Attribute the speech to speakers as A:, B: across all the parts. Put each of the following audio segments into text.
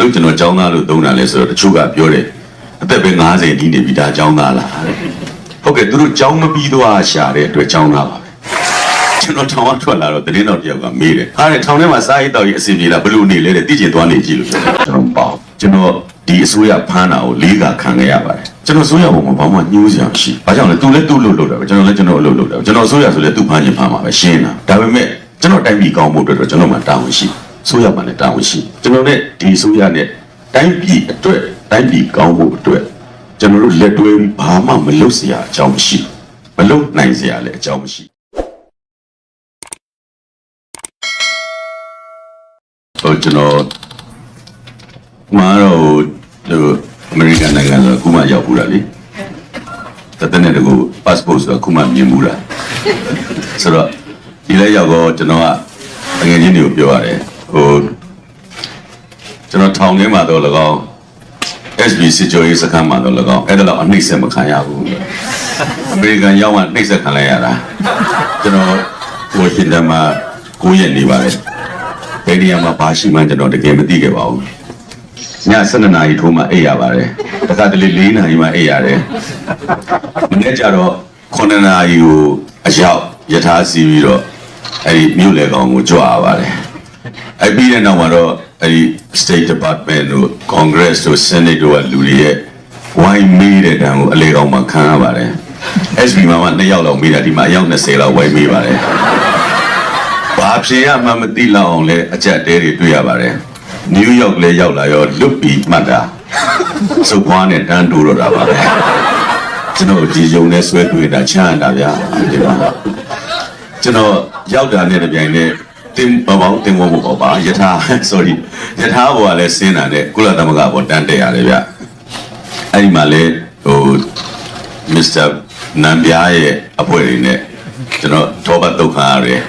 A: လို့ကျွန်တော်ចောင်းသားလို့သုံးတာလဲဆိုတော့တချို့ကပြောတယ်အသက်ပဲ90ဒီနေပြီဒါចောင်းသားလားဟုတ်ကဲ့သူတို့ចောင်းမပြီးသွားရှာတဲ့အတွက်ចောင်းသားပါပဲကျွန်တော်ထောင်ကထွက်လာတော့တင်းတော်တယောက်ကမေးတယ်ဟာတဲ့ထောင်ထဲမှာစားရည်တောက်ရည်အစီအပြေလားဘလို့နေလဲတဲ့တိကျင်သွားနေကြည့်လို့ပြောတယ်ကျွန်တော်ပေါ့ကျွန်တော်ဒီအစိုးရဖမ်းတာကိုလေးကခံခဲ့ရပါတယ်ကျွန်တော်အစိုးရဘုံမှာဘာမှညှိုးစရာမရှိဘာကြောင့်လဲသူလည်းသူ့လို့လို့တယ်ပဲကျွန်တော်လည်းကျွန်တော်အလုပ်လုပ်တယ်ကျွန်တော်အစိုးရဆိုလည်းသူ့ဖမ်းခြင်းဖမ်းမှာပဲရှင်းတာဒါပေမဲ့ကျွန်တော်တိုင်းပြည်ကောင်းဖို့အတွက်တော့ကျွန်တော်မှတာဝန်ရှိ ဆိုရမှလည်းတာဝန်ရှိကျွန်တော်နဲ့ဒီအစိုးရနဲ့တိုင်းပြည်အတွက်တိုင်းပြည်ကောင်းဖို့အတွက်ကျွန်တော်တို့လက်တွဲပြီးဘာမှမလုပ်စရာအကြောင်းမရှိမလုပ်နိုင်စရာလည်းအကြောင်းမရှိဟိုကျွန်တော်မာတော့ဟိုအမေရိကန်နိုင်ငံဆိုအခုမှရောက်ဘူးလားလေတသက်နဲ့တကူ passport ဆိုအခုမှမြင်ဘူးလားဆိုတော့ဒီလဲရောက်တော့ကျွန်တော်ကငွေချင်းတွေကိုပြောရတယ် ဟိုကျွန်တော်ထောင်ထဲမှာတော့၎င်း SB စစ်ကြောရေးစခန်းမှာတော့၎င်းအဲ့ဒါတော့အနှိမ့်ဆက်မခံရဘူးအမေရိကန်ရောက်မှနှိမ့်ဆက်ခံလိုက်ရတာကျွန်တော်ဝါရှင်တန်မှာ9ရက်နေပါတယ်ဘယ်နေရာမှာဘာရှိမှန်းကျွန်တော်တကယ်မသိခဲ့ပါဘူးည7နာရီထိုးမှအိပ်ရပါတယ်တခါတလေ4နာရီမှအိပ်ရတယ်မနေ့ကျတော့9နာရီကိုအရောက်ယထာစီပြီးတော့အဲ့ဒီမြို့လေကောင်ကိုကြွားပါတယ် အဲ့ပြီးတဲ့နောက်မှာတော့အဲ့ဒီ State Department တို့ Congress တို့ Senate တို့ကလူတွေရဲ့ဝိုင်းမေးတဲ့တန်းကိုအလေကောင်မှခံရပါတယ် SB မှာမှ2ယောက်လောက်မေးတာဒီမှာအယောက်20လောက်ဝိုင်းမေးပါတယ်ဘာဖြစ်ရမှမသိလောက်အောင်လဲအကြက်တဲတွေတွေ့ရပါတယ်နယူးယောက်လည်းရောက်လာရောလွတ်ပြီးမှတ်တာစုပ်ပွားနဲ့တန်းတိုးတော့တာပါပဲကျွန်တော်ဒီယုံနဲ့ဆွဲတွေ့တာချမ်းသာဗျာဒီမှာကျွန်တော်ရောက်တာနဲ့တပြိုင်နက် တင်ပပေါင်းတင်ဝဖို့ပေါ့ပါယထာ sorry ယထာဘောကလည်းစင်းတာနဲ့ကုလသမဂ္ဂဘောတန်းတက်ရတယ်ဗျအဲ့ဒီမှာလေဟို Mr. နမ်ပြားရဲ့အဖွဲ့တွေနဲ့ကျွန်တော်ထောပတ်ဒုက္ခရတယ်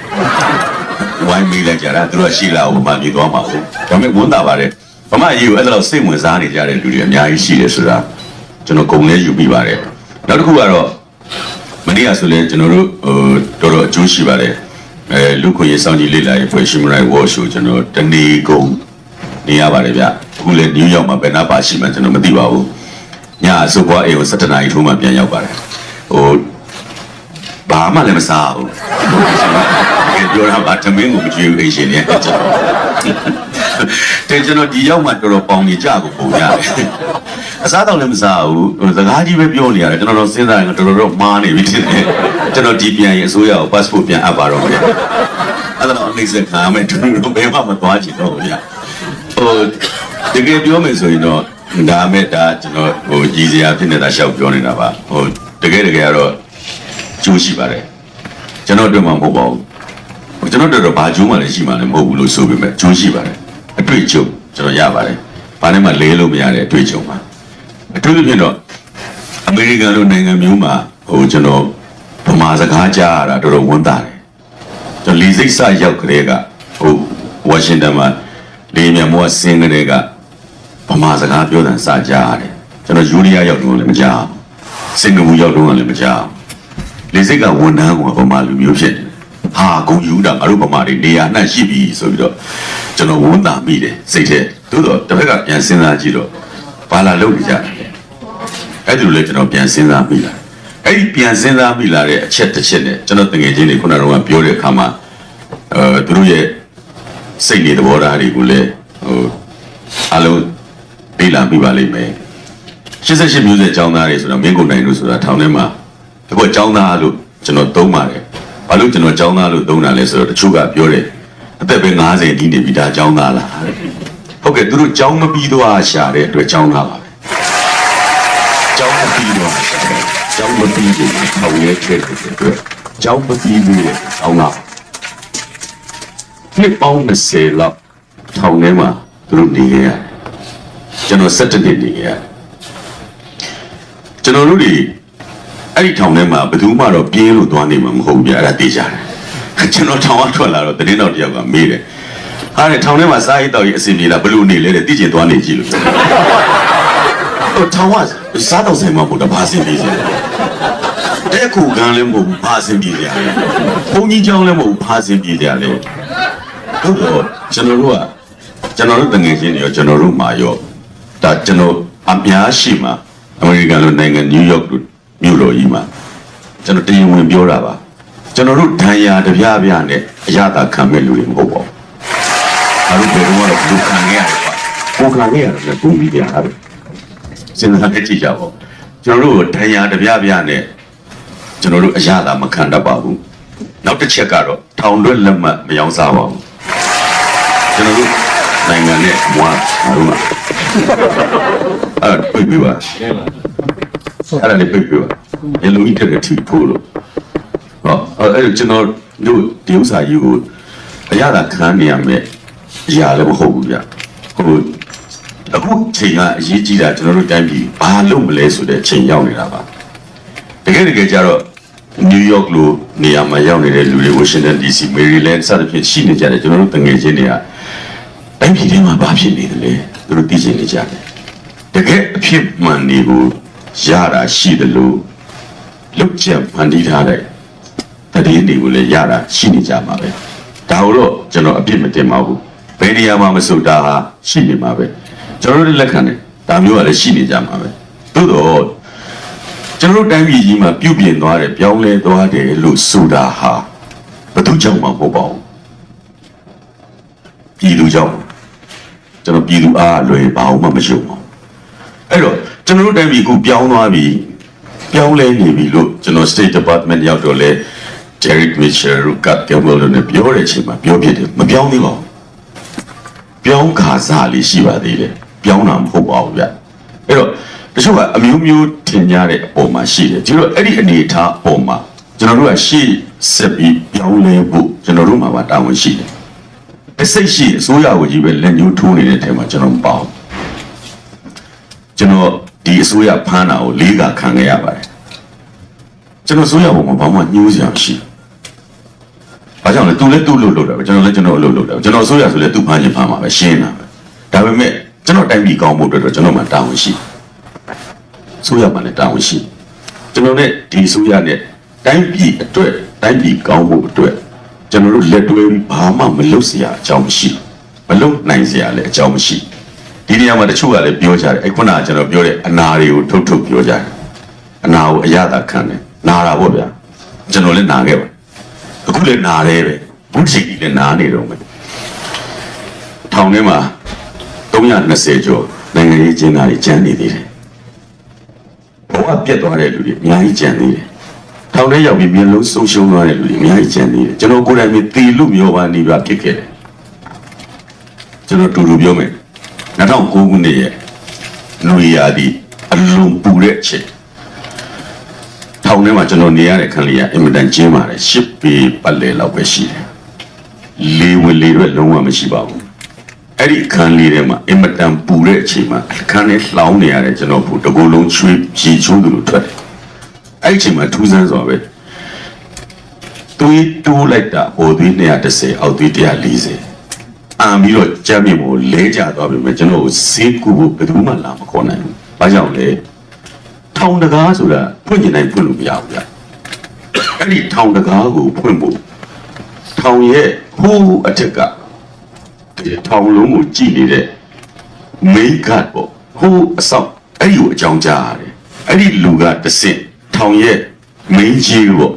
A: ဝိုင်းမိလိုက်ကြတာသူတို့ကရှိလာဟိုမှမြည်သွားမှာဟုတ်ဒါပေမဲ့ဝန်တာပါတယ်ဗမာကြီးကိုအဲ့ဒါတော့စိတ်ဝင်စားနေကြတဲ့လူတွေအများကြီးရှိတယ်ဆိုတာကျွန်တော်ဂုဏ်လေးယူပြီးပါတယ်နောက်တစ်ခုကတော့မနေ့ကဆိုလည်းကျွန်တော်တို့ဟိုတော်တော်အကျိုးရှိပါတယ် အဲလူခွင့်ရေးစောင့်ကြည့်လေ့လာရေးဖွဲ့ရှိမလိုက်ဝေါ်ရှိုကျွန်တော်တနေကုန်နေရပါတယ်ဗျအခုလည်းနယူးယောက်မှာဘယ်နာပါရှိမှန်းကျွန်တော်မသိပါဘူးညအစုပ်ပွားအိမ်ကို7နာရီထိုးမှပြန်ရောက်ပါတယ်ဟိုဘာမှလည်းမစားဘူးကျွန်တော်ပြောတာပါတမင်းကိုမကြည့်ဘူးအိမ်ရှင်เนี่ยကျွန်တော်တဲ့ကျွန်တော်ဒီရောက်မှတော်တော်ပေါင်နေကြကိုပုံရတယ် အစားတော့လည်းမစားဘူးဟိုစကားကြီးပဲပြောနေရတယ်ကျွန်တော်တော့စဉ်းစားရင်တော်တော်တော့မားနေပြီတင်တယ်ကျွန်တော်ဒီပြန်ရင်အစိုးရကို passport ပြန်အပ်ပါတော့မယ်အဲ့ဒါတော့အိစခံမယ်ကျွန်တော်ဘယ်မှမသွားချင်တော့ဘူးဗျဟိုတကယ်ပြောမယ်ဆိုရင်တော့ဒါမဲ့ဒါကျွန်တော်ဟိုကြီးစရာဖြစ်နေတာရှောက်ပြောနေတာပါဟိုတကယ်တကယ်ကတော့ကျိုးရှိပါတယ်ကျွန်တော်တို့မှမဟုတ်ပါဘူးကျွန်တော်တို့တော့ဘာကျိုးမှလည်းရှိမှလည်းမဟုတ်ဘူးလို့ဆိုပေမဲ့ကျိုးရှိပါတယ်အတွေ့အကြုံကျွန်တော်ရပါတယ်ဘာနဲ့မှလဲလို့မရတဲ့အတွေ့အကြုံပါ အထူးသဖြင့်တော့အမေရိကန်လိုနိုင်ငံမျိုးမှာဟိုကျွန်တော်ဗမာစကားကြားရတာတော်တော်ဝန်တာတယ်ကျွန်တော်လီစိတ်ဆရောက်ကြတဲ့ကဟိုဝါရှင်တန်မှာလေမြန်မောဆင်းကြတဲ့ကဗမာစကားပြောတဲ့စာကြားရတယ်ကျွန်တော်ယူရီးယားရောက်တော့လည်းမကြားဘူးစင်ကာပူရောက်တော့လည်းမကြားဘူးလေစိတ်ကဝန်ထမ်းကဗမာလူမျိုးဖြစ်တယ်ဟာဂုံယူတာငါတို့ဗမာတွေနေရာနှံ့ရှိပြီဆိုပြီးတော့ကျွန်တော်ဝန်တာမိတယ်စိတ်ထဲသို့တော့တစ်ဖက်ကပြန်စဉ်းစားကြည့်တော့ဘာလာလုပ်နေကြတယ် အဲ့ဒီလိုလေကျွန်တော်ပြန်စဉ်းစားမိလာအဲ့ဒီပြန်စဉ်းစားမိလာတဲ့အချက်တစ်ချက်နဲ့ကျွန်တော်တငယ်ချင်းတွေခုနကတော့ပြောတဲ့အခါမှာအဲသူတို့ရဲ့စိတ်နေသဘောထားတွေကိုလည်းဟိုအလုံးပြေးလာပြပါလိမ့်မယ်88မျိုးဆက်ចောင်းသားတွေဆိုတော့မင်းကုန်နိုင်လို့ဆိုတာထောင်ထဲမှာအခုចောင်းသားလို့ကျွန်တော်သုံးပါတယ် ဘာလို့ကျွန်တော်ចောင်းသားလို့သုံးတာလဲဆိုတော့တချို့ကပြောတယ်အသက်ပဲ90ဒီနေပြီဒါចောင်းသားလားဟုတ်ကဲ့သူတို့ចောင်းမပြီးသွားရှာတဲ့အတွက်ចောင်းသားပါပဲ ကြောင်းမပြီးတော့ကြောင်းမပြီးဘူးအောင်ရဲခဲ့တဲ့အတွက်ကြောင်းမပြီးဘူးရဲ့ကြောင်းကနှစ်ပေါင်း20လောက်ထောင်ထဲမှာသူတို့နေခဲ့ရကျွန်တော်17နှစ်နေခဲ့ရကျွန်တော်တို့တွေအဲ့ဒီထောင်ထဲမှာဘယ်သူမှတော့ပြင်းလို့သွားနေမှာမဟုတ်ဘူးပြအဲ့ဒါသိကြတယ်ကျွန်တော်ထောင်အထွက်လာတော့တင်းတော့တယောက်ကမေးတယ်ဟာတဲ့ထောင်ထဲမှာစားရတော့ရအစီအမီလားဘလို့နေလဲတဲ့သိကျင်သွားနေကြည့်လို့ဟိုထောင်က စားတော့ဆိုင်မှာပို့တော့ဘာစင်ပြေစရာတဲ့ခုကန်းလည်းမဟုတ်ဘူးဘာစင်ပြေစရာလဲဘုန်းကြီးကျောင်းလည်းမဟုတ်ဘူးဘာစင်ပြေစရာလဲဟုတ်တော့ကျွန်တော်တို့ကကျွန်တော်တို့တငယ်ချင်းတွေရောကျွန်တော်တို့မှာရောဒါကျွန်တော်အများရှိမှာအမေရိကန်လိုနိုင်ငံနယူးယောက်လိုမြို့တော်ကြီးမှာကျွန်တော်တရားဝင်ပြောတာပါကျွန်တော်တို့ဒဏ်ရာတစ်ပြားပြားနဲ့အရသာခံမဲ့လူတွေမဟုတ်ပါဘူးအဲလိုဘယ်တော့မှလူခံခဲ့ရတယ်ကွာကိုခံခဲ့ရတယ်လည်းပုံပြီးပြရတယ် စဉ်းစားကြည့်ကြပါဦးကျွန်တော်တို့ဒဏ်ရာတစ်ပြားပြားနဲ့ကျွန်တော်တို့အရသာမခံတတ်ပါဘူးနောက်တစ်ချက်ကတော့ထောင်တွက်လက်မှတ်မယောင်းစားပါဘူးကျွန်တော်တို့နိုင်ငံနဲ့မွားအားလုံးကအဲ့ပြပြပါအဲ့ဒါလေးပြပြပါရလူကြီးတဲ့ထီထိုးလို့ဟောအဲ့ဒါကျွန်တော်တို့ဒီဥစ္စာကြီးကိုအရသာခံနေရမယ်အရာလည်းမဟုတ်ဘူးဗျဟို အခုချိန်ကအရေးကြီးတာကျွန်တော်တို့တိုင်းပြည်ဘာလုပ်မလဲဆိုတဲ့ချိန်ရောက်နေတာပါတကယ်တကယ်ကျတော့နယူးယောက်လိုနေရာမှာရောက်နေတဲ့လူတွေဝါရှင်တန် DC မေရီလန်းစသဖြင့်ရှိနေကြတယ်ကျွန်တော်တို့တငယ်ချင်းတွေကတိုင်းပြည်ထဲမှာဘာဖြစ်နေတယ်လဲသူတို့သိချင်နေကြတယ်တကယ်အဖြစ်မှန်တွေကိုရတာရှိတယ်လို့လုတ်ချက်ဖန်တီးထားတဲ့တည်င်းတွေကိုလည်းရတာရှိနေကြမှာပဲဒါတော့ကျွန်တော်အပြစ်မတင်ပါဘူးဘယ်နေရာမှာမဆိုတာဟာရှိနေမှာပဲ ကျွန်တော်တို့လက်ခံတယ်ဒါမျိုးကလည်းရှိနေကြမှာပဲသို့တော့ကျွန်တော်တို့တိုင်းပြည်ကြီးမှာပြုပြင်သွားတယ်ပြောင်းလဲသွားတယ်လို့ဆိုတာဟာဘယ်သူကြောင့်မှမဟုတ်ပါဘူးပြည်သူကြောင့်ကျွန်တော်ပြည်သူအားလွယ်ပါအောင်မှမယုံပါဘူးအဲ့တော့ကျွန်တော်တို့တိုင်းပြည်ကိုပြောင်းသွားပြီပြောင်းလဲနေပြီလို့ကျွန်တော် State Department ရောက်တော့လဲ Derek Mitchell တို့ကပြောင်းလို့လည်းပြောတဲ့အချိန်မှာပြောပြတယ်မပြောင်းသေးပါဘူးပြောင်းခါစားလေးရှိပါသေးတယ် ပြောင်းတာမဟုတ်ပါဘူးဗျအဲ့တော့တချို့ကအမျိုးမျိုးထင်ကြတဲ့အပေါ်မှာရှိတယ်ဒီလိုအဲ့ဒီအနေအထားအပေါ်မှာကျွန်တော်တို့ကရှေ့ဆက်ပြီးပြောင်းလဲဖို့ကျွန်တော်တို့မှာပါတာဝန်ရှိတယ်အစိတ်ရှိအစိုးရကိုကြီးပဲလက်ညှိုးထိုးနေတဲ့ထဲမှာကျွန်တော်ပေါ့ကျွန်တော်ဒီအစိုးရဖမ်းတာကိုလေးကခံခဲ့ရပါတယ်ကျွန်တော်အစိုးရဘုံမှာဘာမှညှိုးစရာမရှိဘူး။ဘာကြောင့်လဲသူလည်းသူ့လို့လို့တယ်ကျွန်တော်လည်းကျွန်တော်လို့လို့တယ်ကျွန်တော်အစိုးရဆိုလည်းသူ့ဖမ်းခြင်းဖမ်းမှာပဲရှင်းတာပဲ။ဒါပေမဲ့ ကျွန်တော်တိုင်းပြည်ကောင်းဖို့အတွက်တော့ကျွန်တော်မှတာဝန်ရှိ။ဆိုရမှလည်းတာဝန်ရှိ။ကျွန်တော်နဲ့ဒီဆိုရနဲ့တိုင်းပြည်အတွက်တိုင်းပြည်ကောင်းဖို့အတွက်ကျွန်တော်တို့လက်တွဲပြီးဘာမှမလုပ်เสียအကြောင်းမရှိ။မလုပ်နိုင်เสียလည်းအကြောင်းမရှိ။ဒီနေရာမှာတချို့ကလည်းပြောကြတယ်။အဲ့ခုနကကျွန်တော်ပြောတဲ့အနာတွေကိုထုတ်ထုတ်ပြောကြတယ်။အနာကိုအရသာခံတယ်။နာတာပေါ့ဗျာ။ကျွန်တော်လည်းနာခဲ့ပါ အခုလည်းနာတယ်ပဲဘုရှိကြီးလည်းနာနေတော့မယ်ထောင်ထဲမှာ 320ကျော်နိုင်ငံရေးကျင်းသားတွေကျန်နေသေးတယ်ဘဝပြတ်သွားတဲ့လူတွေအများကြီးကျန်သေးတယ်ထောင်ထဲရောက်ပြီးမျက်လုံးဆုံးရှုံးသွားတဲ့လူတွေအများကြီးကျန်သေးတယ်ကျွန်တော်ကိုယ်တိုင်မြင်သေလို့မျောပါနေပါဖြစ်ခဲ့တယ်ကျွန်တော်တူတူပြောမယ်2009ခုနှစ်ရဲ့နွေရာသီအလုံးပူတဲ့အချိန်ထောင်ထဲမှာကျွန်တော်နေရတဲ့ခန်းလေးကအင်မတန်ကျင်းပါတယ်ရှစ်ပေပတ်လည်လောက်ပဲရှိတယ်လေးဝင်လေးရွက်လုံးဝမရှိပါဘူး အဲ့ဒီအခန်းလေးထဲမှာအင်မတန်ပူတဲ့အချိန်မှာအခန်းထဲလှောင်းနေရတဲ့ကျွန်တော်ဖို့တကူလုံးချွေးရေချိုးသူလိုထွက်တယ်အဲ့ဒီအချိန်မှာထူးဆန်းစွာပဲသွေးတိုးလိုက်တာဟိုသွေး230အောက်သွေး140အမ်ပြီးတော့ကြမ်းမြေပေါ်လဲကျသွားပြီမဲ့ကျွန်တော်ကိုဈေးကူဖို့ဘယ်သူမှလာမခေါ်နိုင်ဘူးဘာကြောင့်လဲထောင်တကားဆိုတာဖွင့်ကျင်တိုင်းဖွင့်လို့မရဘူးဗျအဲ့ဒီထောင်တကားကိုဖွင့်ဖို့ထောင်ရဲ့ဟိုးအထက်ကဒီ ထောင်လုံးကိုကြည့်နေတဲ့မိတ်ကတ်ပေါ့ဟိုးအဆောက်အဲ့ဒီကိုအကြောင်းကြားရတယ်အဲ့ဒီလူကတစ်စစ်ထောင်ရဲ့မင်းကြီးပေါ့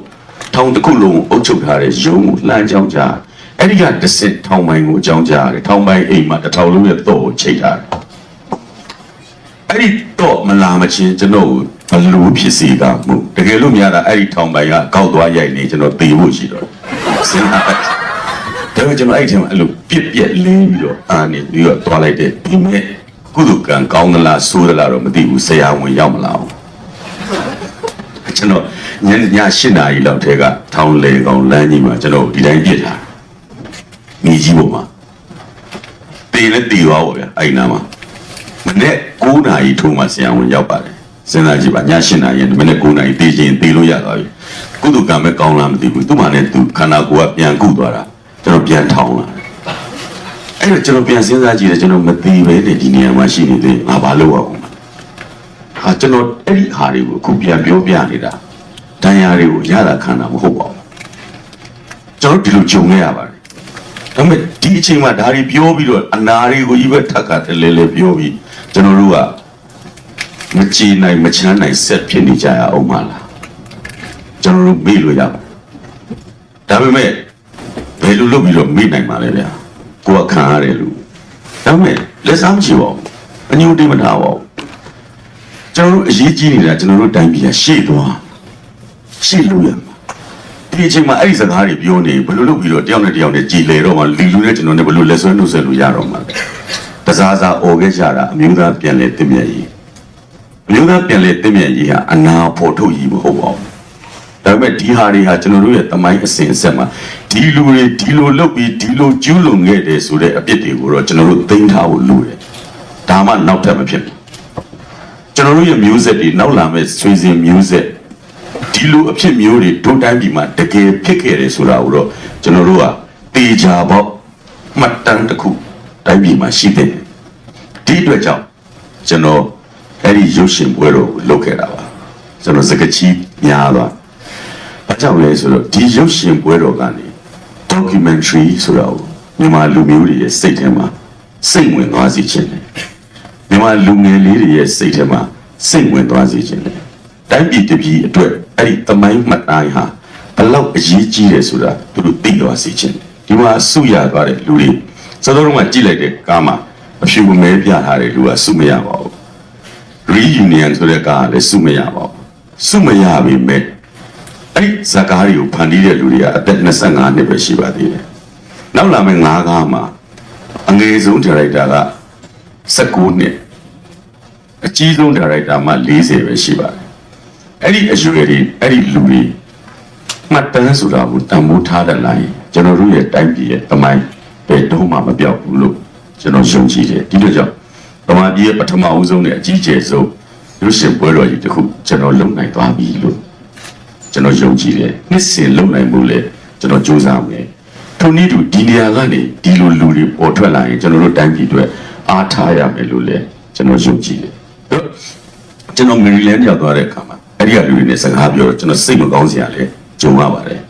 A: ထောင်တစ်ခုလုံးကိုအုပ်ချုပ်ထားတဲ့ရုံးကိုလှမ်းကြောင်းကြားအဲ့ဒီကတစ်စစ်ထောင်ပိုင်းကိုအကြောင်းကြားရတယ်ထောင်ပိုင်းအိမ်မှာတစ်ထောင်လုံးရဲ့တော့ကိုချိတ်ထားတယ်အဲ့ဒီတော့မလာမချင်းကျွန်တော်ကိုဘလို့ဖြစ်စီကမှုတကယ်လို့များတာအဲ့ဒီထောင်ပိုင်ကကောက်သွားရိုက်နေကျွန်တော်သေဖို့ရှိတော့စဉ်းစားလိုက် ဒါပေမဲ့ကျွန်တော်အဲ့ဒီထဲမှာအဲ့လိုပြက်ပြက်လင်းပြီးတော့အာနေပြီးတော့သွားလိုက်တယ်ဒီမဲ့ကုသကံကောင်းသလားဆိုးသလားတော့မသိဘူးဆရာဝန်ရောက်မလာဘူးကျွန်တော်ညည၈နာရီလောက်ထဲကထောင်လေကောင်လမ်းကြီးမှာကျွန်တော်ဒီတိုင်းပြစ်ထားမိကြီးပေါ်မှာတေးလည်းတေးသွားပါဗျာအဲ့ဒီနားမှာမနေ့9နာရီထိုးမှဆရာဝန်ရောက်ပါတယ်စဉ်းစားကြည့်ပါည7နာရီမနေ့9နာရီတေးချင်းတေးလို့ရသွားပြီကုသကံပဲကောင်းလားမသိဘူးသူ့မှာလည်းသူခန္ဓာကိုယ်ကပြန်ကုသွားတာ ကျွန်တော်ပြန်ထောင်းလာအဲ့တော့ကျွန်တော်ပြန်စဉ်းစားကြည့်တယ်ကျွန်တော်မသိပဲနဲ့ဒီနေရာမှာရှိနေသေးငါဘာလုပ်ရအောင်ဟာကျွန်တော်အဲ့ဒီဟာတွေကိုအခုပြန်ပြောပြနေတာဒဏ်ရာတွေကိုရတာခံတာမဟုတ်ပါဘူးကျွန်တော်ဒီလိုကြုံခဲ့ရပါတယ်ဒါပေမဲ့ဒီအချိန်မှာဒါတွေပြောပြီးတော့အနာတွေကိုကြီးပဲထပ်ခါတလဲလဲပြောပြီးကျွန်တော်တို့ကမကြည်နိုင်မချမ်းနိုင်ဆက်ဖြစ်နေကြရအောင်မလားကျွန်တော်တို့မေ့လို့ရပါဒါပေမဲ့ဘ ယ်လိုလုပ်ပြီးတော့မေ့နိုင်မှာလဲဗျာကိုယ်ကခံရတယ်လို့ဒါပေမဲ့လက်စားမရှိပါဘူးအညိုတိမထားပါဘူးကျွန်တော်တို့အရေးကြီးနေတာကျွန်တော်တို့တိုင်းပြည်ကရှေ့သွားရှေ့လို့ရမှာဒီအချိန်မှာအဲ့ဒီစကားတွေပြောနေဘယ်လိုလုပ်ပြီးတော့တယောက်နဲ့တယောက်နဲ့ကြည်လေတော့မှလီလူနဲ့ကျွန်တော်နဲ့ဘယ်လိုလက်ဆွဲနှုတ်ဆက်လို့ရတော့မှာလဲတစားစားអော်ခဲ့ကြတာအမျိုးသားပြန်လဲတင့်မြတ်ကြီးအမျိုးသားပြန်လဲတင့်မြတ်ကြီးဟာအနာဖို့ထုတ်ကြီးမဟုတ်ပါဘူး ဒါပေမဲ့ဒီဟာတွေဟာကျွန်တော်တို့ရဲ့တမိုင်းအစဉ်အဆက်မှာဒီလူတွေဒီလိုလုပ်ပြီးဒီလိုကျူးလွန်ခဲ့တယ်ဆိုတဲ့အပြစ်တွေကိုတော့ကျွန်တော်တို့သိမ်းထားဖို့လိုတယ်ဒါမှနောက်ထပ်မဖြစ်ဘူးကျွန်တော်တို့ရဲ့မျိုးဆက်တွေနောက်လာမဲ့ဆွေစဉ်မျိုးဆက်ဒီလိုအဖြစ်မျိုးတွေဒုတိုင်းပြည်မှာတကယ်ဖြစ်ခဲ့တယ်ဆိုတာကိုတော့ကျွန်တော်တို့ကတေချာပေါ့မှတ်တမ်းတစ်ခုတိုင်းပြည်မှာရှိတဲ့ဒီအတွက်ကြောင့်ကျွန်တော်အဲ့ဒီရုပ်ရှင်ပွဲတော်ကိုလုပ်ခဲ့တာပါကျွန်တော်စကချီများသွား ဘာကြောင့်လဲဆိုတော့ဒီရုပ်ရှင်ပွဲတော်ကနေ documentary ဆိုတာကိုမြန်မာလူမျိုးတွေရဲ့စိတ်ထဲမှာစိတ်ဝင်သွားစေခြင်းတယ်မြန်မာလူငယ်လေးတွေရဲ့စိတ်ထဲမှာစိတ်ဝင်သွားစေခြင်းတယ်တိုင်းပြည်တစ်ပြည်အတွက်အဲ့ဒီသမိုင်းမှတ်တိုင်းဟာဘလောက်အရေးကြီးတယ်ဆိုတာသူတို့သိသွားစေချင်တယ်ဒီမှာစုရသွားတဲ့လူတွေစသောတော့မှကြည့်လိုက်တဲ့ကားမှာအဖြူမဲပြထားတဲ့လူကစုမရပါဘူး reunion ဆိုတဲ့ကားကလည်းစုမရပါဘူးစုမရပြီမဲ့ အဲ့ဒီဇာကားတွေကိုဖန်တီးတဲ့လူတွေကအသက်25နှစ်ပဲရှိပါသေးတယ်နောက်လာမယ့်၅ကားမှာအငယ်ဆုံးဒါရိုက်တာက19နှစ်အကြီးဆုံးဒါရိုက်တာမှ40ပဲရှိပါတယ်အဲ့ဒီအရွယ်တွေအဲ့ဒီလူတွေမှတ်တမ်းဆိုတာကိုတန်ဖိုးထားတဲ့လိုက်ကျွန်တော်တို့ရဲ့တိုင်းပြည်ရဲ့တမိုင်းဘယ်တော့မှမပြောက်ဘူးလို့ကျွန်တော်ယုံကြည်တယ်ဒီလိုကြောင့်တမန်ပြည်ရဲ့ပထမအဦးဆုံးနဲ့အကြီးကျယ်ဆုံးရုပ်ရှင်ပွဲတော်ကြီးတစ်ခုကျွန်တော်လုပ်နိုင်သွားပြီလို့ ကျွန်တော်ယုံကြည်တယ်နှစ်စဉ်လုပ်နိုင်မှုလေကျွန်တော်စူးစမ်းမယ်ထုံနည်းတူဒီနေရာကနေဒီလိုလူတွေပေါ်ထွက်လာရင်ကျွန်တော်တို့တိုင်းပြည်အတွက်အားထားရမယ်လို့လေကျွန်တော်ယုံကြည်တယ်ကျွန်တော်မေရီလန်းရောက်သွားတဲ့အခါမှာအဲ့ဒီကလူတွေနဲ့စကားပြောတော့ကျွန်တော်စိတ်မကောင်းစရာလဲကြုံရပါတယ်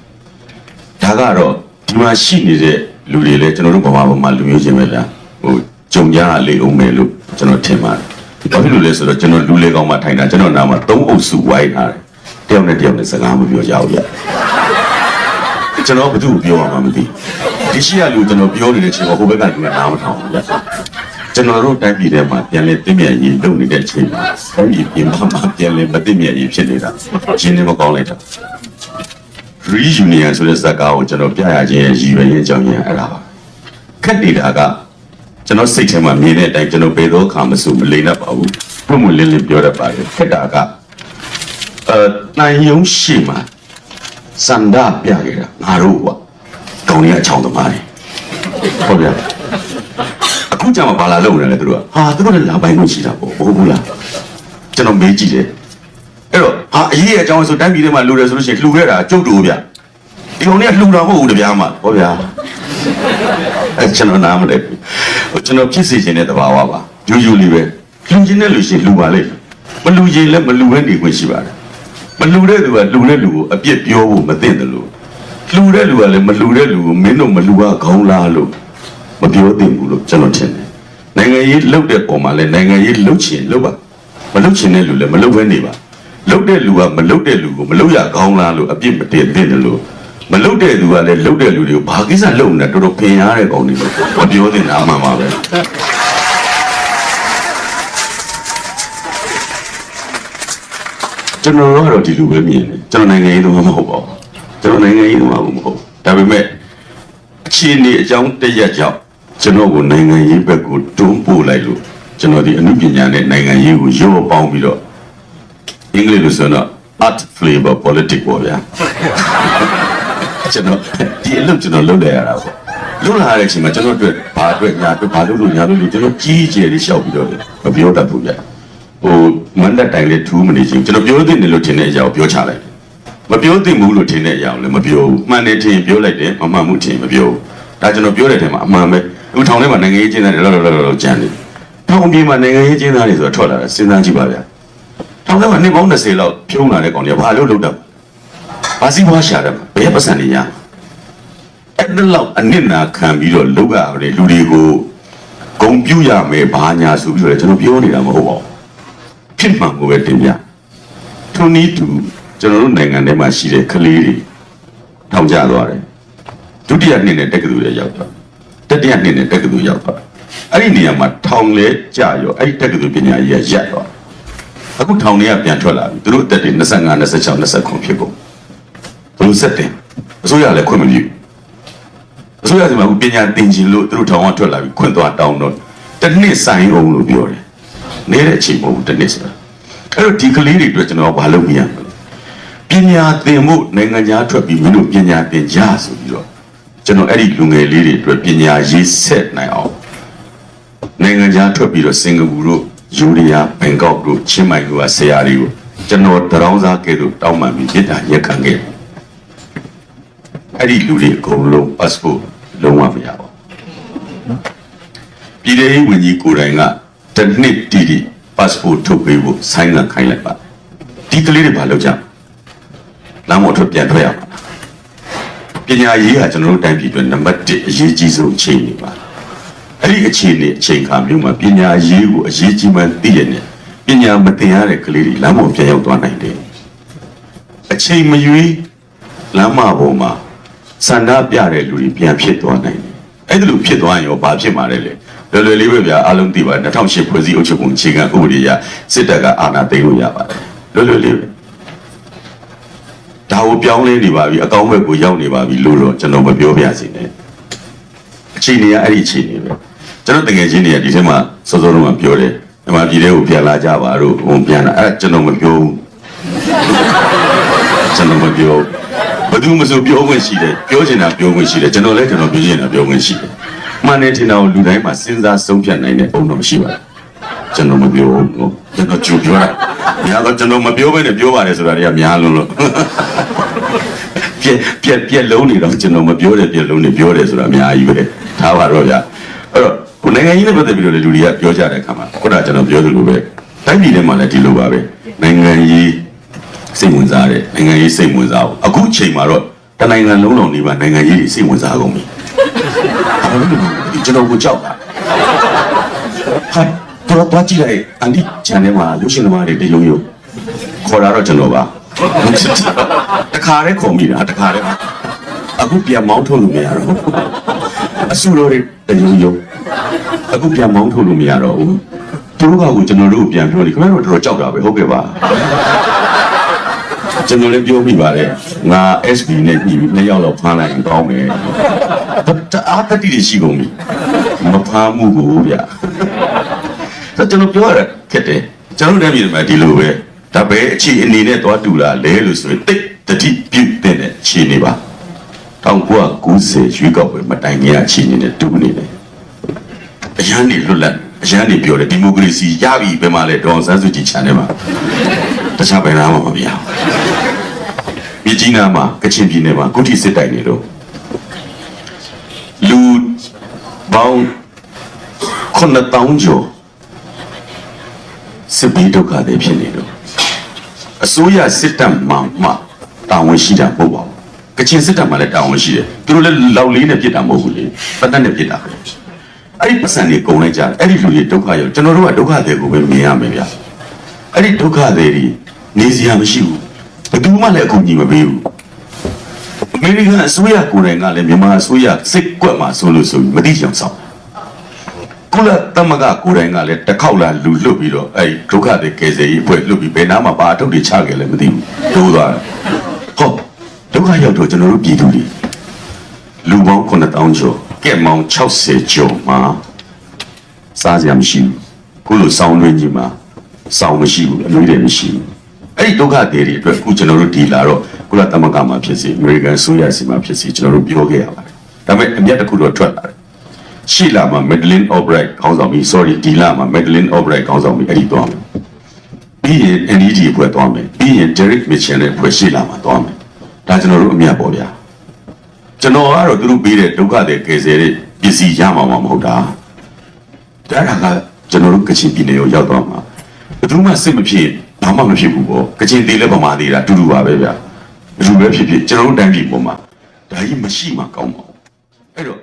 A: ဒါကတော့ဒီမှာရှိနေတဲ့လူတွေလည်းကျွန်တော်တို့ဗမာဗမာလူမျိုးချင်းပဲလားဟိုကြုံကြရလေအောင်မယ်လို့ကျွန်တော်ထင်ပါတယ်ဘာဖြစ်လို့လဲဆိုတော့ကျွန်တော်လူလေကောင်းမှထိုင်တာကျွန်တော်နားမှာသုံးအုပ်စုဝိုင်းထားတယ် တယောက်နဲ့တယောက်နဲ့စကားမပြောကြဘူးလေကျွန်တော်ဘယ်သူ့ကိုပြောရမှာမသိဒီရှိရလူကျွန်တော်ပြောနေတဲ့ချိန်မှာဟိုဘက်ကလူကနားမထောင်ဘူးလေကျွန်တော်တို့တိုင်းပြည်ထဲမှာပြန်လဲတင့်မြတ်ရေးလုပ်နေတဲ့အချိန်မှာတိုင်းပြည်ပြင်ပမှာပြန်လဲမတင့်မြတ်ရေးဖြစ်နေတာရှင်းနေမကောင်းလိုက်တာ reunion ဆိုတဲ့ဇာတ်ကားကိုကျွန်တော်ပြရခြင်းရဲ့ရည်ရွယ်ရင်းအကြောင်းရင်းအဲ့ဒါပါခက်နေတာကကျွန်တော်စိတ်ထဲမှာမြင်တဲ့အတိုင်းကျွန်တော်ဘယ်တော့ခါမစုမလိမ့်တတ်ပါဘူးဘုံမလင်းလင်းပြောတတ်ပါတယ်ခက်တာက အဲတန်ယုံရှိမှာစန္ဒပြခဲ့တာငါတို့ကကောင်းရအချောင်းသမားတွေဟုတ်ဗျာအခုကြမှာဘာလာလုပ်နေလဲသူတို့ကဟာသူတို့လည်းလာပိုင်လို့ရှိတာပေါ့ဟုတ်ဘူးလားကျွန်တော်မေးကြည့်တယ်အဲ့တော့ဟာအရေးအကြောင်းဆိုတိုင်းပြည်ထဲမှာလူတယ်ဆိုလို့ရှိရင်လှူခဲ့တာကျုပ်တို့ဗျဒီကောင်တွေကလှူတာမဟုတ်ဘူးတပြားမှာဟောဗျာအဲ့ကျွန်တော်နားမလဲဟိုကျွန်တော်ဖြစ်စေခြင်းတဲ့သဘာဝပါယူယူလေးပဲလှူခြင်းတဲ့လူရှိရင်လှူပါလေမလှူခြင်းလည်းမလှူဘဲနေခွင့်ရှိပါတယ် မလှူတဲ့သူကလှူတဲ့လူကိုအပြစ်ပြောဖို့မသင့်တယ်လို့လှူတဲ့လူကလည်းမလှူတဲ့လူကိုမင်းတို့မလှူရခေါင်းလားလို့မပြောသင့်ဘူးလို့ကျွန်တော်ထင်တယ်။နိုင်ငံရေးလှုပ်တဲ့ပုံမှာလည်းနိုင်ငံရေးလှုပ်ချင်လှုပ်ပါမလှုပ်ချင်တဲ့လူလည်းမလှုပ်ဘဲနေပါလှုပ်တဲ့လူကမလှုပ်တဲ့လူကိုမလှုပ်ရကောင်းလားလို့အပြစ်မတင်သင့်တယ်လို့မလှုပ်တဲ့သူကလည်းလှုပ်တဲ့လူတွေကိုဘာကိစ္စလှုပ်နေတာတော်တော်ပြင်ရတဲ့ကောင်တွေလို့မပြောသင့်တာအမှန်ပါပဲ ကျွန်တော်တို့ကတော့ဒီလိုပဲမြင်တယ်ကျွန်တော်နိုင်ငံရေးတော့မဟုတ်ပါဘူးကျွန်တော်နိုင်ငံရေးတော့မဟုတ်ဒါပေမဲ့အခြေအနေအကြောင်းတရက်ကြောင့်ကျွန်တော်ကိုနိုင်ငံရေးဘက်ကိုတွန်းပို့လိုက်လို့ကျွန်တော်ဒီအမှုပညာနဲ့နိုင်ငံရေးကိုရောပေါင်းပြီးတော့အင်္ဂလိပ်လိုဆိုတော့ art flavor politics ပေါ့ဗျာကျွန်တော်ဒီအလုပ်ကျွန်တော်လုပ်လိုက်ရတာပေါ့လုပ်လာတဲ့အချိန်မှာကျွန်တော်အတွက်ဘာအတွက်ညာအတွက်ဘာလုပ်လို့ညာလို့လို့ကျွန်တော်ကြီးကျယ်လေးရှောက်ပြီးတော့လေမပြောတတ်ဘူးဗျာ ဟိုမန္တတိုင်လေးထူးမနေချင်းကျွန်တော်ပြောသင့်တယ်လို့ထင်တဲ့အရာကိုပြောချလိုက်တယ်မပြောသင့်ဘူးလို့ထင်တဲ့အရာကိုလည်းမပြောဘူးမှန်တယ်ထင်ရင်ပြောလိုက်တယ်မမှန်ဘူးထင်ရင်မပြောဘူးဒါကျွန်တော်ပြောတဲ့ထဲမှာအမှန်ပဲအခုထောင်ထဲမှာနိုင်ငံရေးကျင်းသားတွေလောလောလောလောကြမ်းနေထောင်ပြေမှာနိုင်ငံရေးကျင်းသားတွေဆိုတာထွက်လာတာစဉ်းစားကြည့်ပါဗျာထောင်ထဲမှာနှစ်ပေါင်း20လောက်ဖြုံးလာတဲ့ကောင်တွေကဘာလို့လုပ်တော့ဘာစီးပွားရှာတယ်ဘယ်ပတ်စံနေရအဲ့ဒါလောက်အနစ်နာခံပြီးတော့လောကရတယ်လူတွေကိုဂုံပြူရမယ်ဘာညာဆိုပြီးတော့ကျွန်တော်ပြောနေတာမဟုတ်ပါဘူး ဖြစ်မှန်ကိုပဲတင်ပြထိုနည်းတူကျွန်တော်တို့နိုင်ငံထဲမှာရှိတဲ့ကလေးတွေထောင်ကျသွားတယ်ဒုတိယနှစ်နဲ့တက္ကသိုလ်ရဲ့ရောက်သွားတတိယနှစ်နဲ့တက္ကသိုလ်ရောက်သွားအဲ့ဒီနေရာမှာထောင်လဲကြရောအဲ့ဒီတက္ကသိုလ်ပညာရေးရရပ်သွားအခုထောင်ထဲကပြန်ထွက်လာပြီသူတို့အသက်တွေ25 26 29ဖြစ်ကုန်ဘလို့ဆက်တယ်အစိုးရလည်းခွင့်မပြုဘူးအစိုးရစီမှာပညာသင်ခြင်းလို့သူတို့ထောင်ကထွက်လာပြီးခွင့်သွားတောင်းတော့တစ်နှစ်ဆိုင်အောင်လို့ပြောတယ်။နေတဲ့အချိန်မဟုတ်ဘူးတစ်နှစ်ဆိုတာ။ အဲ့တော့ဒီကလေးတွေအတွက်ကျွန်တော်ဘာလုပ်မရမလဲ။ပညာသင်ဖို့နိုင်ငံခြားထွက်ပြီးမင်းတို့ပညာသင်ကြဆိုပြီးတော့ကျွန်တော်အဲ့ဒီလူငယ်လေးတွေအတွက်ပညာရေးဆက်နိုင်အောင်နိုင်ငံခြားထွက်ပြီးတော့စင်ကာပူတို့ယူရီးယားဘန်ကောက်တို့ချင်းမိုင်တို့ကဆရာတွေကိုကျွန်တော်တရောင်းစားကဲတို့တောင်းပန်ပြီးပြစ်တာရက်ခံခဲ့တယ်အဲ့ဒီလူတွေအကုန်လုံး passport လုံးဝမရပါဘူးပြည်ထောင်စုဝန်ကြီးကိုယ်တိုင်ကတစ်နှစ်တည်တည် passport ထုတ်ပေးဖို့ဆိုင်းငံ့ခိုင်းလိုက်ပါဒီကလေးတွေဘာလုပ်ကြလမ်းပေါ်ထွက်ပြန်ထွက်ရမှာပညာရေးကကျွန်တော်တို့တိုင်းပြည်အတွက်နံပါတ်1အရေးကြီးဆုံးအချိန်နေပါအဲ့ဒီအချိန်နေအချိန်ခါမျိုးမှာပညာရေးကိုအရေးကြီးမှန်းသိရတဲ့ပညာမသင်ရတဲ့ကလေးတွေလမ်းပေါ်ပြန်ရောက်သွားနိုင်တယ်အချိန်မရွေးလမ်းမပေါ်မှာစန္ဒပြတဲ့လူတွေပြန်ဖြစ်သွားနိုင်တယ်။ အဲ့ဒါလိုဖြစ်သွားရင်ရောဘာဖြစ်မှာလဲလေ။လွယ်လွယ်လေးပဲဗျာအားလုံးသိပါတယ်2008ဖွဲ့စည်းအုပ်ချုပ်ပုံအခြေခံဥပဒေအရစစ်တပ်ကအာဏာသိမ်းလို့ရပါတယ်။လွယ်လွယ်လေးပဲ။ဒါကိုပြောင်းလဲနေပါပြီအကောင်းဘက်ကိုရောက်နေပါပြီလို့တော့ကျွန်တော်မပြောပြစီနဲ့။အချိန်တွေကအဲ့ဒီအချိန်တွေပဲ။ကျွန်တော်တကယ်ချင်းတွေကဒီထဲမှာစောစောတုန်းကပြောတယ်။ဒီမှာပြည်ထဲကိုပြန်လာကြပါတော့ဟိုပြန်လာအဲ့ဒါကျွန်တော်မပြောဘူး။ ကျွန်တော်မပြောဘူးဘယ်သူမှမဆိုပြောခွင့်ရှိတယ်ပြောချင်တာပြောခွင့်ရှိတယ်ကျွန်တော်လည်းကျွန်တော်ပြောချင်တာပြောခွင့်ရှိတယ်မှန်တယ်ထင်တာကိုလူတိုင်းမှာစဉ်းစားဆုံးဖြတ်နိုင်တဲ့ပုံတော့မရှိပါဘူးကျွန်တော်မပြောဘူးကျွန်တော်ကြိုပြောတာညာတော့ကျွန်တော်မပြောဘဲနဲ့ပြောပါတယ်ဆိုတာတွေကများလုံးလို့ပြက်ပြက်ပြက်လုံးနေတော့ကျွန်တော်မပြောတဲ့ပြက်လုံးနေပြောတယ်ဆိုတာအများကြီးပဲထားပါတော့ဗျအဲ့တော့ကိုနိုင်ငံကြီးနဲ့ပတ်သက်ပြီးတော့လေလူတွေကပြောကြတဲ့အခါမှာခုနကကျွန်တော်ပြောသလိုပဲတိုင်းပြည်ထဲမှာလည်းဒီလိုပါပဲနိုင်ငံကြီး စိတ်ဝင်စားတယ်နိုင်ငံရေးစိတ်ဝင်စားဘူးအခုချိန်မှာတော့တနိုင်ငံလုံးလုံးနေပါနိုင်ငံရေးတွေစိတ်ဝင်စားကုန်ပြီဘာလို့လဲဒီကျွန်တော်ကိုကြောက်တာဟာတော့တော့ကြည့်လိုက်အန်ဒီ channel မှာလူရှင်သမားတွေတရုံရုံခေါ်တာတော့ကျွန်တော်ပါတခါတည်းခုံမိတာတခါတည်းအခုပြန်မောင်းထုတ်လို့မရတော့အဆူတော်တွေတရုံရုံအခုပြန်မောင်းထုတ်လို့မရတော့ဘူးသူတို့ကကိုကျွန်တော်တို့ကိုပြန်ပြောတယ်ခင်ဗျားတို့တော်တော်ကြောက်တာပဲဟုတ်ကဲ့ပါ ကျွန်တော်လည်းပြောမိပါတယ်ငါ SB နဲ့ညီပြီးနှစ်ယောက်လောက်ဖမ်းလိုက်ရင်ကောင်းမယ်တအားတတိတွေရှိကုန်ပြီမဖမ်းမှုကိုဗျာဒါကျွန်တော်ပြောရတာခက်တယ်ကျွန်တော်လည်းပြည်မှာဒီလိုပဲဒါပဲအခြေအနေနဲ့သွားတူတာလဲလို့ဆိုရင်တိတ်တတိပြုတ်တဲ့အခြေအနေပါ1990ရွေးကောက်ပွဲမတိုင်ခင်အခြေအနေနဲ့တူနေတယ်အရန်နေလွတ်လပ်အရန်နေပြောတယ်ဒီမိုကရေစီရပြီဘယ်မှာလဲဒေါအောင်ဆန်းစုကြည် channel မှာတခြားဘယ်နာမှမပြောင်း မြကြီးနားမှာကချင်ပြည်နယ်မှာကုဋ္ဌိစစ်တိုင်နေလို့လူပေါင်း9000ကျော်စစ်ပီးဒုက္ခတွေဖြစ်နေလို့အစိုးရစစ်တပ်မှမှတာဝန်ရှိတာမဟုတ်ပါဘူးကချင်စစ်တပ်မှလည်းတာဝန်ရှိတယ်သူတို့လည်းလောက်လေးနဲ့ပြစ်တာမဟုတ်ဘူးလေပတ်သက်နဲ့ပြစ်တာပဲအဲ့ဒီပတ်စံတွေကုန်လိုက်ကြတယ်အဲ့ဒီလူတွေဒုက္ခရောက်ကျွန်တော်တို့ကဒုက္ခတွေကိုပဲမြင်ရမယ်ဗျာအဲ့ဒီဒုက္ခတွေတွေနေစရာမရှိဘူး ဘယ်သူမှလည်းအခုညီမပေးဘူးအမေရိကန်အစိုးရကိုယ်တိုင်ကလည်းမြန်မာအစိုးရစစ်ကွက်မှာဆိုလို့ဆိုပြီးမတိချောင်ဆောင်ကုလသမဂ္ဂကိုယ်တိုင်ကလည်းတစ်ခေါက်လာလူလွတ်ပြီးတော့အဲ့ဒီဒုက္ခတွေကယ်ဆယ်ရေးအဖွဲ့လွတ်ပြီးဘယ်နားမှာဘာအထုတ်တွေချခဲ့လဲမသိဘူးဒိုးသွားတယ်ဟောဒုက္ခရောက်တော့ကျွန်တော်တို့ပြည်သူတွေလူပေါင်း9000ကျော်ကဲ့မောင်60ကျော်မှာစားစရာမရှိဘူးခုလိုစောင်းတွင်းကြီးမှာစောင်းမရှိဘူးအမျိုးတွေမရှိဘူး အဲ့ဒီဒုက္ခတွေတွေအတွက်အခုကျွန်တော်တို့ဒီလာတော့ကုလသမဂ္ဂမှာဖြစ်စီအမေရိကန်ဆိုရစီမှာဖြစ်စီကျွန်တော်တို့ပြောခဲ့ရပါတယ်ဒါပေမဲ့အမျက်တစ်ခုတော့ထွက်လာတယ်ရှီလာမှာ Madeline Albright ခေါင်းဆောင်ပြီး sorry ဒီလာမှာ Madeline Albright ခေါင်းဆောင်ပြီးအဲ့ဒီသွားမယ်ပြီးရင် NDD ဖွဲ့သွားမယ်ပြီးရင် Derek Mitchell နဲ့ဖွဲ့ရှီလာမှာသွားမယ်ဒါကျွန်တော်တို့အမျက်ပေါ့ဗျာကျွန်တော်ကတော့သူတို့ပေးတဲ့ဒုက္ခတွေကယ်ဆယ်တဲ့ပစ္စည်းရမှာမဟုတ်တာဒါကကျွန်တော်တို့ကချင်ပြည်နယ်ကိုရောက်တော့မှာဘယ်သူမှစိတ်မဖြစ် ဘာမှမဖြစ်ဘူးပေါ့ကချင်သေးလဲဗမာသေးတာအတူတူပါပဲဗျာဘယ်လိုပဲဖြစ်ဖြစ်ကျွန်တော်တို့တိုင်းပြည်ပေါ်မှာဒါကြီးမရှိမှကောင်းပါဘူးအဲ့တော့